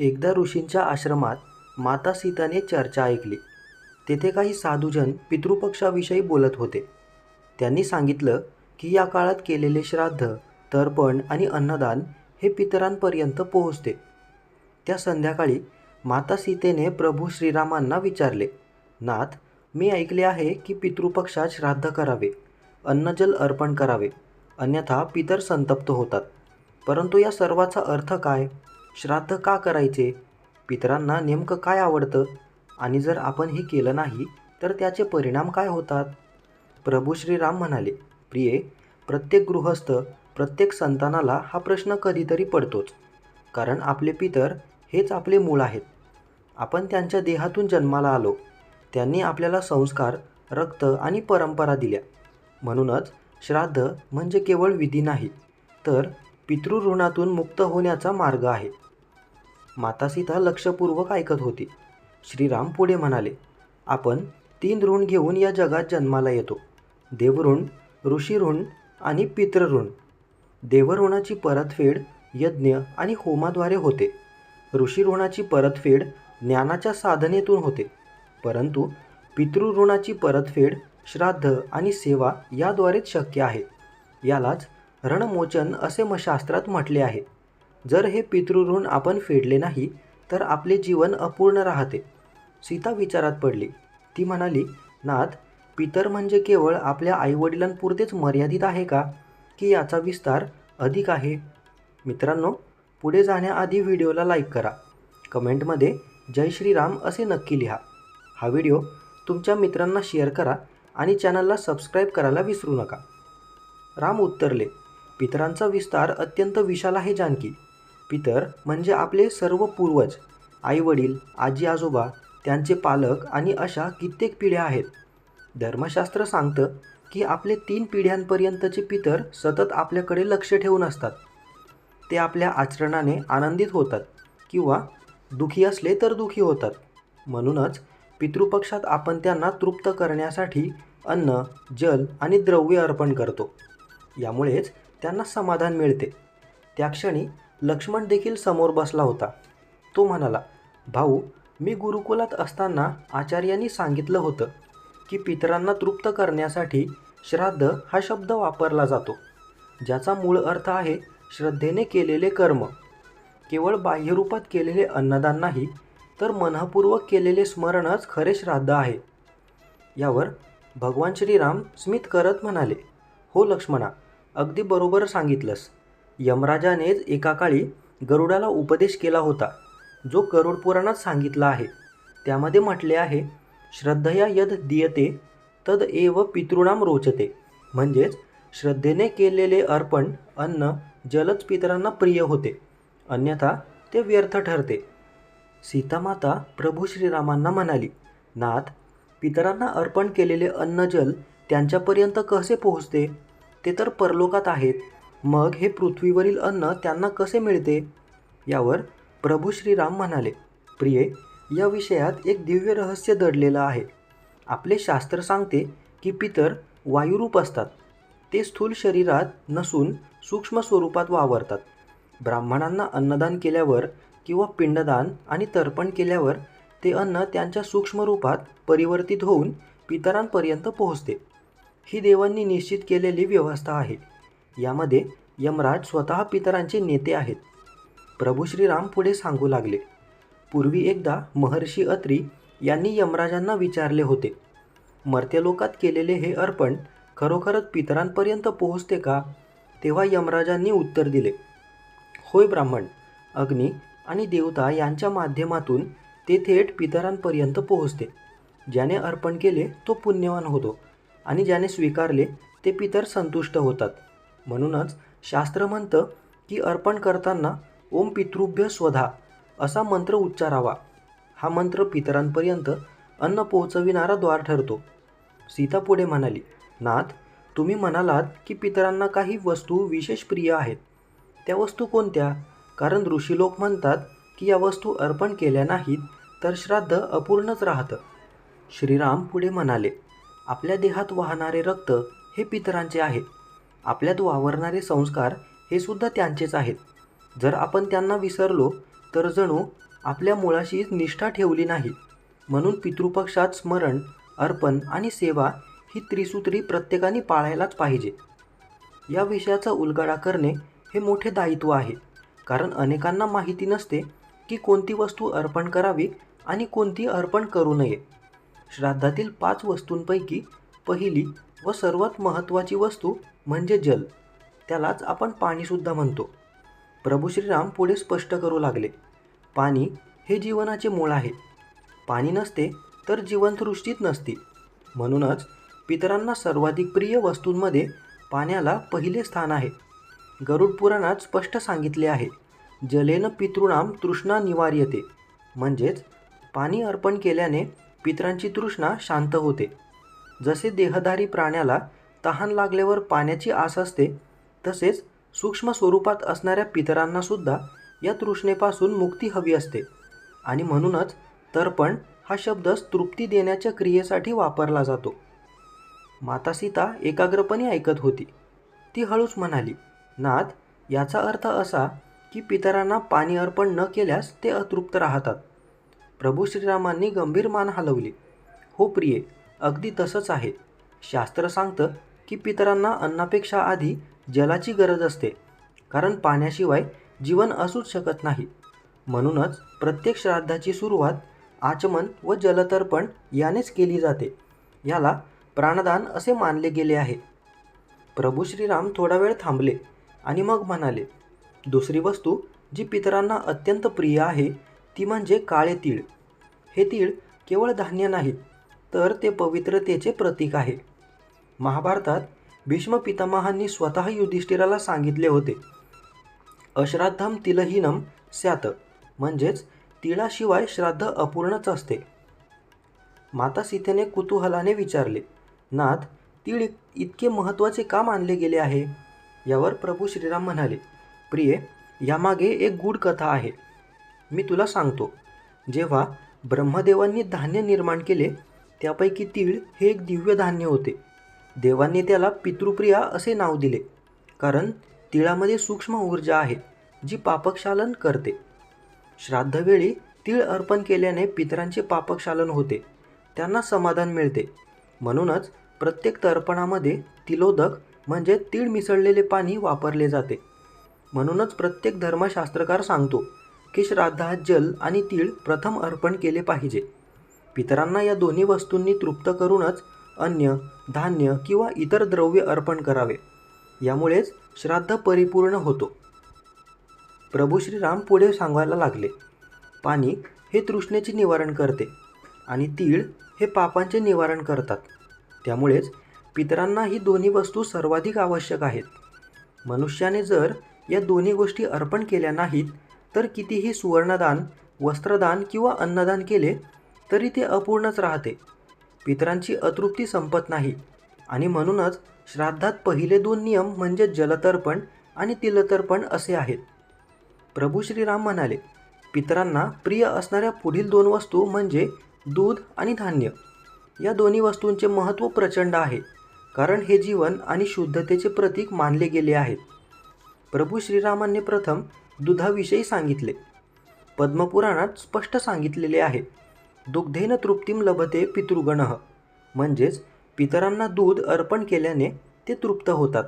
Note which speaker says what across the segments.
Speaker 1: एकदा ऋषींच्या आश्रमात माता सीताने चर्चा ऐकली. तेथे काही साधूजन पितृपक्षाविषयी बोलत होते. त्यांनी सांगितलं की या काळात केलेले श्राद्ध तर्पण आणि अन्नदान हे पितरांपर्यंत पोहोचते. त्या संध्याकाळी माता सीतेने प्रभू श्रीरामांना विचारले नाथ मी ऐकले आहे की पितृपक्षात श्राद्ध करावे अन्नजल अर्पण करावे अन्यथा पितर संतप्त होतात. परंतु या सर्वाचा अर्थ काय? श्राद्ध का करायचे? पितरांना नेमकं काय आवडतं? आणि जर आपण हे केलं नाही तर त्याचे परिणाम काय होतात? प्रभू श्रीराम म्हणाले प्रिये प्रत्येक गृहस्थ प्रत्येक संतानाला हा प्रश्न कधीतरी पडतोच. कारण आपले पितर हेच आपले मूळ आहेत. आपण त्यांच्या देहातून जन्माला आलो. त्यांनी आपल्याला संस्कार रक्त आणि परंपरा दिल्या. म्हणूनच श्राद्ध म्हणजे केवळ विधी नाही तर पितृऋणातून मुक्त होण्याचा मार्ग आहे. माता सीता लक्षपूर्वक ऐकत होती. श्रीराम पुढे म्हणाले आपण तीन ऋण घेऊन या जगात जन्माला येतो. देवऋण ऋषीऋण आणि पितृऋण. देवऋणाची परतफेड यज्ञ आणि होमाद्वारे होते. ऋषीऋणाची परतफेड ज्ञानाच्या साधनेतून होते. परंतु पितृऋणाची परतफेड श्राद्ध आणि सेवा याद्वारेच शक्य आहे. यालाच रणमोचन असे मशास्त्रात म्हटले आहे. जर हे पितृऋण आपण फेडले नाही तर आपले जीवन अपूर्ण राहते. सीता विचारात पडली. ती म्हणाली नाथ पितर म्हणजे केवळ आपल्या आईवडिलांपुरतेच मर्यादित आहे का? की याचा विस्तार अधिक आहे? मित्रांनो पुढे जाण्याआधी व्हिडिओला लाईक करा. कमेंटमध्ये जय श्रीराम असे नक्की लिहा. हा व्हिडिओ तुमच्या मित्रांना शेअर करा आणि चॅनलला सबस्क्राईब करायला विसरू नका. राम उत्तरले पितरांचा विस्तार अत्यंत विशाल आहे जानकी. पितर म्हणजे आपले सर्व पूर्वज आईवडील आजी आजोबा त्यांचे पालक आणि अशा कित्येक पिढ्या आहेत. धर्मशास्त्र सांगतं की आपले तीन पिढ्यांपर्यंतचे पितर सतत आपल्याकडे लक्ष ठेवून असतात. ते आपल्या आचरणाने आनंदित होतात किंवा दुखी असले तर दुखी होतात. म्हणूनच पितृपक्षात आपण त्यांना तृप्त करण्यासाठी अन्न जल आणि द्रव्य अर्पण करतो. यामुळेच त्यांना समाधान मिळते. त्या क्षणी लक्ष्मण देखील समोर बसला होता. तो म्हणाला भाऊ मी गुरुकुलात असताना आचार्यांनी सांगितलं होतं की पितरांना तृप्त करण्यासाठी श्राद्ध हा शब्द वापरला जातो ज्याचा मूळ अर्थ आहे श्रद्धेने केलेले कर्म. केवळ बाह्यरूपात केलेले अन्नदान नाही तर मनःपूर्वक केलेले स्मरणच खरे श्राद्ध आहे. यावर भगवान श्रीराम स्मित करत म्हणाले हो लक्ष्मणा अगदी बरोबर सांगितलंस. यमराजानेच एका काळी गरुडाला उपदेश केला होता जो गरुड पुराणात सांगितला आहे. त्यामध्ये म्हटले आहे श्रद्धया यद दियते तद एव पितृणाम रोचते. म्हणजेच श्रद्धेने केलेले अर्पण अन्न जलच पितरांना प्रिय होते. अन्यथा ते व्यर्थ ठरते. सीतामाता प्रभू श्रीरामांना म्हणाली नाथ पितरांना अर्पण केलेले अन्न जल त्यांच्यापर्यंत कसे पोहोचते? ते तर परलोकात आहेत. मग हे पृथ्वीवरील अन्न त्यांना कसे मिळते? यावर प्रभू श्रीराम म्हणाले प्रिये या विषयात एक दिव्य रहस्य दडलेलं आहे. आपले शास्त्र सांगते की पितर वायुरूप असतात. ते स्थूल शरीरात नसून सूक्ष्म स्वरूपात वावरतात. ब्राह्मणांना अन्नदान केल्यावर किंवा पिंडदान आणि तर्पण केल्यावर ते अन्न त्यांच्या सूक्ष्म रूपात परिवर्तित होऊन पितरांपर्यंत पोहोचते. ही देवांनी निश्चित केलेली व्यवस्था आहे. यामध्ये यमराज स्वतः पितरांचे नेते आहेत. प्रभू श्रीराम पुढे सांगू लागले. पूर्वी एकदा महर्षी अत्री यांनी यमराजांना विचारले होते मर्त्यलोकात केलेले हे अर्पण खरोखरच पितरांपर्यंत पोहोचते का? तेव्हा यमराजांनी उत्तर दिले होय ब्राह्मण अग्नी आणि देवता यांच्या माध्यमातून ते थेट पितरांपर्यंत पोहोचते. ज्याने अर्पण केले तो पुण्यवान होतो आणि ज्याने स्वीकारले ते पितर संतुष्ट होतात. म्हणूनच शास्त्र म्हणतं की अर्पण करताना ओम पितृभ्य स्वधा असा मंत्र उच्चारावा. हा मंत्र पितरांपर्यंत अन्न पोहोचविणारा द्वार ठरतो. सीता पुढे म्हणाली नाथ तुम्ही म्हणालात की पितरांना काही वस्तू विशेष प्रिय आहेत. त्या वस्तू कोणत्या? कारण ऋषीलोक म्हणतात की या वस्तू अर्पण केल्या नाहीत तर श्राद्ध अपूर्णच राहतं. श्रीराम पुढे म्हणाले आपल्या देहात वाहणारे रक्त हे पितरांचे आहे. आपल्यात वावरणारे संस्कार हे सुद्धा त्यांचेच आहेत. जर आपण त्यांना विसरलो तर जणू आपल्या मुळाशी निष्ठा ठेवली नाही. म्हणून पितृपक्षात स्मरण अर्पण आणि सेवा ही त्रिसूत्री प्रत्येकाने पाळायलाच पाहिजे. या विषयाचा उलगडा करणे हे मोठे दायित्व आहे. कारण अनेकांना माहिती नसते की कोणती वस्तू अर्पण करावी आणि कोणती अर्पण करू नये. श्राद्धातील पाच वस्तूंपैकी पहिली व सर्वात महत्त्वाची वस्तू म्हणजे जल. त्यालाच आपण पाणीसुद्धा म्हणतो. प्रभू श्रीराम पुढे स्पष्ट करू लागले. पाणी हे जीवनाचे मूळ आहे. पाणी नसते तर जीवनसृष्टीत नसती. म्हणूनच पितरांना सर्वाधिक प्रिय वस्तूंमध्ये पाण्याला पहिले स्थान आहे. गरुड पुराणात स्पष्ट सांगितले आहे. जलेन पितृणाम तृष्णा निवार्यते. म्हणजेच पाणी अर्पण केल्याने पितरांची तृष्णा शांत होते. जसे देहधारी प्राण्याला तहान लागल्यावर पाण्याची आस असते तसेच सूक्ष्म स्वरूपात असणाऱ्या पितरांनासुद्धा या तृष्णेपासून मुक्ती हवी असते. आणि म्हणूनच तर्पण हा शब्द तृप्ती देण्याच्या क्रियेसाठी वापरला जातो. माता सीता एकाग्रपणे ऐकत होती. ती हळूच म्हणाली नाथ याचा अर्थ असा की पितरांना पाणी अर्पण न केल्यास ते अतृप्त राहतात. प्रभू श्रीरामांनी गंभीर मान हलवली. हो प्रिये अगदी तसंच आहे. शास्त्र सांगतं की पितरांना अन्नापेक्षा आधी जलाची गरज असते कारण पाण्याशिवाय जीवन असूच शकत नाही. म्हणूनच प्रत्येक श्राद्धाची सुरुवात आचमन व जलतर्पण यानेच केली जाते. याला प्राणदान असे मानले गेले आहे. प्रभू श्रीराम थोडा वेळ थांबले आणि मग म्हणाले दुसरी वस्तू जी पितरांना अत्यंत प्रिय आहे ती म्हणजे काळे तीळ. हे तीळ केवळ धान्य नाही तर ते पवित्रतेचे प्रतीक आहे. महाभारतात भीष्म पितामहांनी स्वतः युधिष्ठिराला सांगितले होते अश्राद्धम तिलहीनम स्यात म्हणजेच तिळाशिवाय श्राद्ध अपूर्णच असते. माता सीतेने कुतूहलाने विचारले नाथ तीळ इतके महत्त्वाचे का मानले गेले आहे? यावर प्रभू श्रीराम म्हणाले प्रिये यामागे एक गूढ कथा आहे. मी तुला सांगतो. जेव्हा ब्रह्मदेवांनी धान्य निर्माण केले त्यापैकी तीळ हे एक दिव्य धान्य होते. देवांनी त्याला पितृप्रिया असे नाव दिले. कारण तिळामध्ये सूक्ष्म ऊर्जा आहे जी पापक्षालन करते. श्राद्धवेळी तीळ अर्पण केल्याने पितरांचे पापक्षालन होते. त्यांना समाधान मिळते. म्हणूनच प्रत्येक तर्पणामध्ये तिलोदक म्हणजे तीळ मिसळलेले पाणी वापरले जाते. म्हणूनच प्रत्येक धर्मशास्त्रकार सांगतो की श्राद्धात जल आणि तीळ प्रथम अर्पण केले पाहिजे. पितरांना या दोन्ही वस्तूंनी तृप्त करूनच अन्न धान्य किंवा इतर द्रव्य अर्पण करावे. यामुळेच श्राद्ध परिपूर्ण होतो. प्रभू श्रीराम पुढे सांगायला लागले पाणी हे तृष्णेचे निवारण करते आणि तीळ हे पापांचे निवारण करतात. त्यामुळेच पितरांना ही दोन्ही वस्तू सर्वाधिक आवश्यक आहेत. मनुष्याने जर या दोन्ही गोष्टी अर्पण केल्या नाहीत तर कितीही सुवर्णदान वस्त्रदान किंवा अन्नदान केले तरी ते अपूर्णच राहते. पितरांची अतृप्ती संपत नाही. आणि म्हणूनच श्राद्धात पहिले दोन नियम म्हणजे जलतर्पण आणि तिलतर्पण असे आहेत. प्रभू श्रीराम म्हणाले पितरांना प्रिय असणाऱ्या पुढील दोन वस्तू म्हणजे दूध आणि धान्य. या दोन्ही वस्तूंचे महत्त्व प्रचंड आहे कारण हे जीवन आणि शुद्धतेचे प्रतीक मानले गेले आहेत. प्रभू श्रीरामांनी प्रथम दुधाविषयी सांगितले. पद्मपुराणात स्पष्ट सांगितलेले आहे दुग्धेन तृप्तीम लभते पितृगण. म्हणजेच पितरांना दूध अर्पण केल्याने ते तृप्त होतात.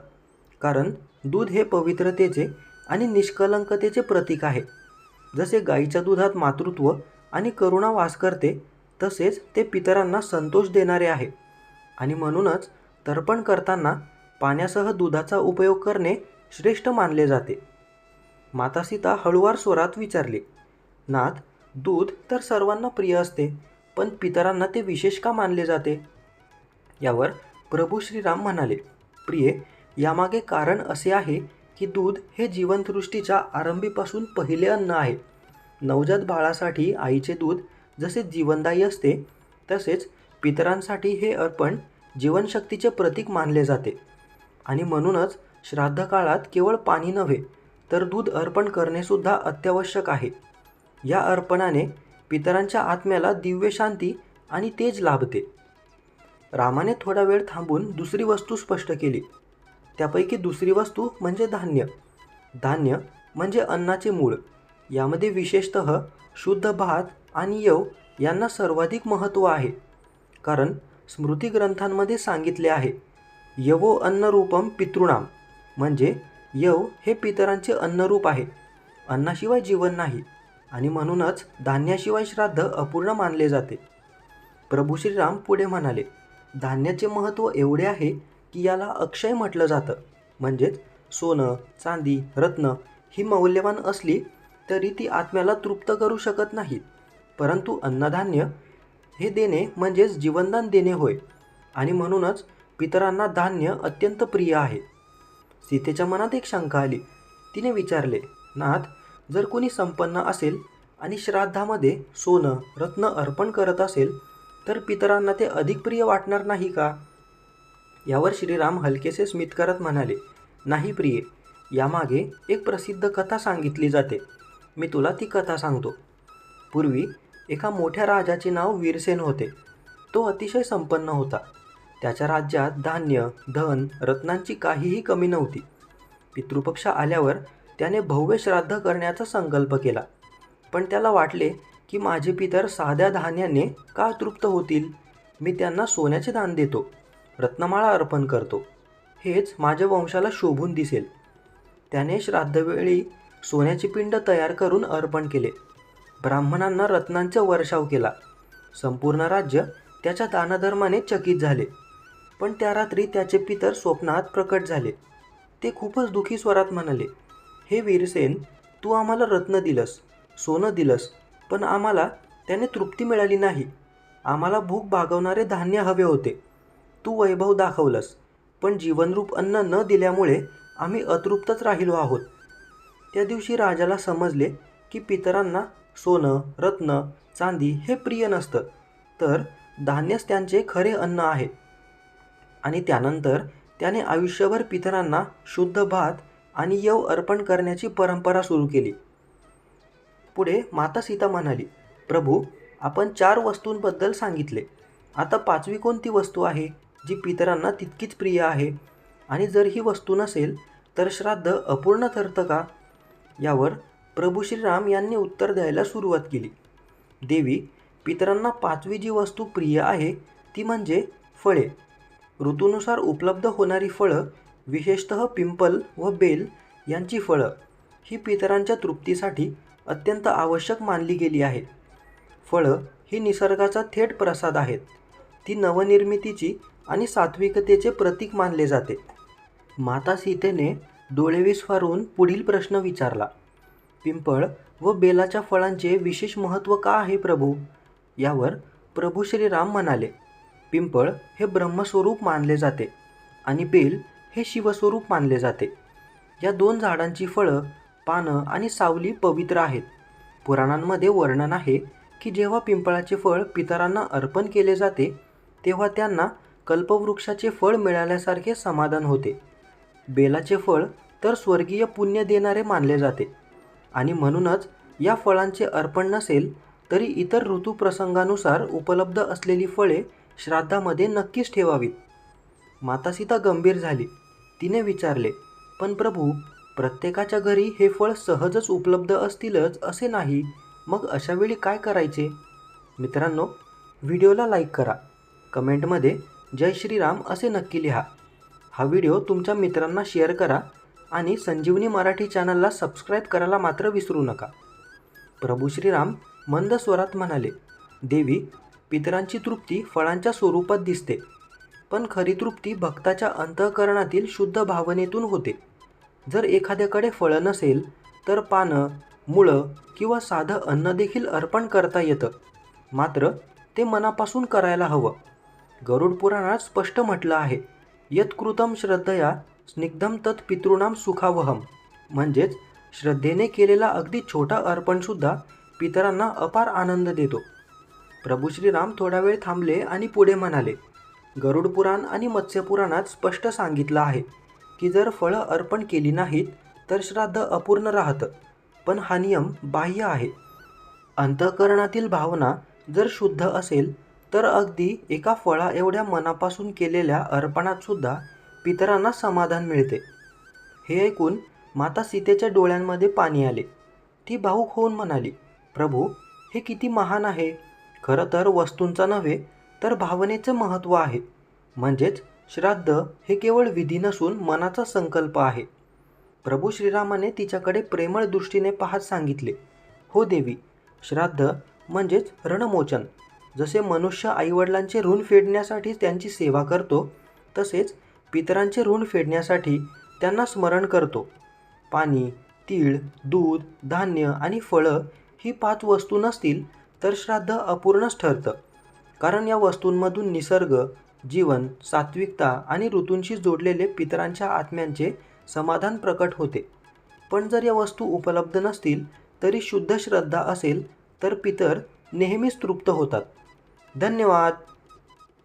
Speaker 1: कारण दूध हे पवित्रतेचे आणि निष्कलंकतेचे प्रतीक आहे. जसे गाईच्या दुधात मातृत्व आणि करुणा वास करते तसेच ते पितरांना संतोष देणारे आहे. आणि म्हणूनच तर्पण करताना पाण्यासह दुधाचा उपयोग करणे श्रेष्ठ मानले जाते. माता सीता हळुवार स्वरात विचारले नाथ दूध तर सर्वांना प्रिय असते पण पितरांना ते विशेष का मानले जाते? यावर प्रभू श्रीराम म्हणाले प्रिये यामागे कारण असे आहे की दूध हे जीवनसृष्टीच्या आरंभीपासून पहिले अन्न आहे. नवजात बाळासाठी आईचे दूध जसे जीवनदायी असते तसेच पितरांसाठी हे अर्पण जीवनशक्तीचे प्रतीक मानले जाते. आणि म्हणूनच श्राद्ध काळात केवळ पाणी नव्हे तर दूध अर्पण करणेसुद्धा अत्यावश्यक आहे. या अर्पणाने पितरांच्या आत्म्याला दिव्य शांती आणि तेज लाभते. रामाने थोडा वेळ थांबून दुसरी वस्तू स्पष्ट केली. त्यापैकी दुसरी वस्तू म्हणजे धान्य. धान्य म्हणजे अन्नाचे मूळ. यामध्ये विशेषत शुद्ध भात आणि यव यांना सर्वाधिक महत्त्व आहे. कारण स्मृती ग्रंथांमध्ये सांगितले आहे यवो अन्नरूपम पितृणाम. म्हणजे यव हे पितरांचे अन्नरूप आहे. अन्नाशिवाय जीवन नाही. आणि म्हणूनच धान्याशिवाय श्राद्ध अपूर्ण मानले जाते. प्रभू श्रीराम पुढे म्हणाले धान्याचे महत्त्व एवढे आहे की याला अक्षय म्हटलं जातं. म्हणजेच सोनं चांदी रत्न ही मौल्यवान असली तरी ती आत्म्याला तृप्त करू शकत नाहीत. परंतु अन्नधान्य हे देणे म्हणजेच जीवनदान देणे होय. आणि म्हणूनच पितरांना धान्य अत्यंत प्रिय आहे. सीतेच्या मनात एक शंका आली. तिने विचारले नाथ जर कोणी संपन्न असेल आणि श्राद्धामध्ये सोनं रत्न अर्पण करत असेल तर पितरांना ते अधिक प्रिय वाटणार नाही का? यावर श्रीराम हलकेसे स्मित करत म्हणाले नाही प्रिय यामागे एक प्रसिद्ध कथा सांगितली जाते. मी तुला ती कथा सांगतो. पूर्वी एका मोठ्या राजाचे नाव वीरसेन होते. तो अतिशय संपन्न होता. त्याच्या राज्यात धान्य धन रत्नांची काहीही कमी नव्हती. पितृपक्ष आल्यावर त्याने भव्य श्राद्ध करण्याचा संकल्प केला. पण त्याला वाटले की माझे पितर साध्या धान्याने का तृप्त होतील? मी त्यांना सोन्याचे दान देतो रत्नमाळा अर्पण करतो. हेच माझ्या वंशाला शोभून दिसेल. त्याने श्राद्धवेळी सोन्याचे पिंड तयार करून अर्पण केले. ब्राह्मणांना रत्नांचा वर्षाव केला. संपूर्ण राज्य त्याच्या दानधर्माने चकित झाले. पण त्या रात्री त्याचे पितर स्वप्नात प्रकट झाले. ते खूपच दुखी स्वरात म्हणाले हे वीरसेन तू आम्हाला रत्न दिलंस सोनं दिलंस पण आम्हाला त्याने तृप्ती मिळाली नाही. आम्हाला भूक भागवणारे धान्य हवे होते. तू वैभव दाखवलंस पण जीवनरूप अन्न न दिल्यामुळे आम्ही अतृप्तच राहिलो आहोत. त्या दिवशी राजाला समजले की पितरांना सोनं रत्न चांदी हे प्रिय नसतं तर धान्यच त्यांचे खरे अन्न आहे. आणि त्यानंतर त्याने आयुष्यभर पितरांना शुद्ध भात आणि यव अर्पण करण्याची परंपरा सुरू केली. पुढे माता सीता म्हणाली प्रभू आपण चार वस्तूंबद्दल सांगितले. आता पाचवी कोणती वस्तू आहे जी पितरांना तितकीच प्रिय आहे? आणि जर ही वस्तू नसेल तर श्राद्ध अपूर्ण ठरतं का यावर प्रभू श्रीराम यांनी उत्तर द्यायला सुरुवात केली. देवी पितरांना पाचवी जी वस्तू प्रिय आहे ती म्हणजे फळे. ऋतूनुसार उपलब्ध होणारी फळं विशेषतः पिंपल व बेल यांची फळं ही पितरांच्या तृप्तीसाठी अत्यंत आवश्यक मानली गेली आहेत. फळं ही निसर्गाचा थेट प्रसाद आहेत. ती नवनिर्मितीची आणि सात्विकतेचे प्रतीक मानले जाते. माता सीतेने डोळे विस्फारून पुढील प्रश्न विचारला पिंपळ व बेलाच्या फळांचे विशेष महत्त्व का आहे प्रभू यावर प्रभू श्रीराम म्हणाले पिंपळ हे ब्रह्मस्वरूप मानले जाते आणि बेल हे शिवस्वरूप मानले जाते. या दोन झाडांची फळं पानं आणि सावली पवित्र आहेत. पुराणांमध्ये वर्णन आहे की जेव्हा पिंपळाचे फळ पितरांना अर्पण केले जाते तेव्हा त्यांना कल्पवृक्षाचे फळ मिळाल्यासारखे समाधान होते. बेलाचे फळ तर स्वर्गीय पुण्य देणारे मानले जाते. आणि म्हणूनच या फळांचे अर्पण नसेल तरी इतर ऋतूप्रसंगानुसार उपलब्ध असलेली फळे श्राद्धामध्ये नक्कीच ठेवावीत. माता सीता गंभीर झाली. तिने विचारले पण प्रभू प्रत्येकाच्या घरी हे फळ सहजच उपलब्ध असतीलच असे नाही. मग अशावेळी काय करायचे? मित्रांनो व्हिडिओला लाईक करा. कमेंटमध्ये जय श्रीराम असे नक्की लिहा. हा व्हिडिओ तुमच्या मित्रांना शेअर करा आणि संजीवनी मराठी चॅनलला सबस्क्राईब करायला मात्र विसरू नका. प्रभू श्रीराम मंद स्वरात म्हणाले देवी पितरांची तृप्ती फळांच्या स्वरूपात दिसते. पण खरी तृप्ती भक्ताच्या अंतःकरणातील शुद्ध भावनेतून होते. जर एखाद्याकडे फळं नसेल तर पानं मुळं किंवा साधं अन्न देखील अर्पण करता येतं. मात्र ते मनापासून करायला हवं. गरुड पुराणात स्पष्ट म्हटलं आहे यत्कृतम श्रद्धया स्निग्धम तत् पितृणाम सुखावहम म्हणजेच श्रद्धेने केलेला अगदी छोटा अर्पणसुद्धा पितरांना अपार आनंद देतो. प्रभू श्रीराम थोडा वेळ थांबले आणि पुढे म्हणाले गरुड पुराण आणि मत्स्यपुराणात स्पष्ट सांगितलं आहे की जर फळं अर्पण केली नाहीत तर श्राद्ध अपूर्ण राहतं पण हा नियम बाह्य आहे. अंतःकरणातील भावना जर शुद्ध असेल तर अगदी एका फळा एवढ्या मनापासून केलेल्या अर्पणातसुद्धा पितरांना समाधान मिळते. हे ऐकून माता सीतेच्या डोळ्यांमध्ये पाणी आले. ती भाऊक होऊन म्हणाली प्रभू हे किती महान आहे. खरं तर वस्तूंचा नव्हे तर भावनेचं महत्त्व आहे. म्हणजेच श्राद्ध हे केवळ विधी नसून मनाचा संकल्प आहे. प्रभू श्रीरामाने तिच्याकडे प्रेमळ दृष्टीने पाहत सांगितले. हो देवी श्राद्ध म्हणजेच रणमोचन. जसे मनुष्य आईवडिलांचे ऋण फेडण्यासाठी त्यांची सेवा करतो तसेच पितरांचे ऋण फेडण्यासाठी त्यांना स्मरण करतो. पाणी तीळ दूध धान्य आणि फळं ही पाच वस्तू नसतील तर श्राद्ध अपूर्णच ठरतं. कारण या वस्तूंमधून निसर्ग जीवन सात्विकता आणि ऋतूंशी जोडलेले पितरांच्या आत्म्यांचे समाधान प्रकट होते. पण जर या वस्तू उपलब्ध नसतील तरी शुद्ध श्रद्धा असेल तर पितर नेहमीच तृप्त होतात. धन्यवाद!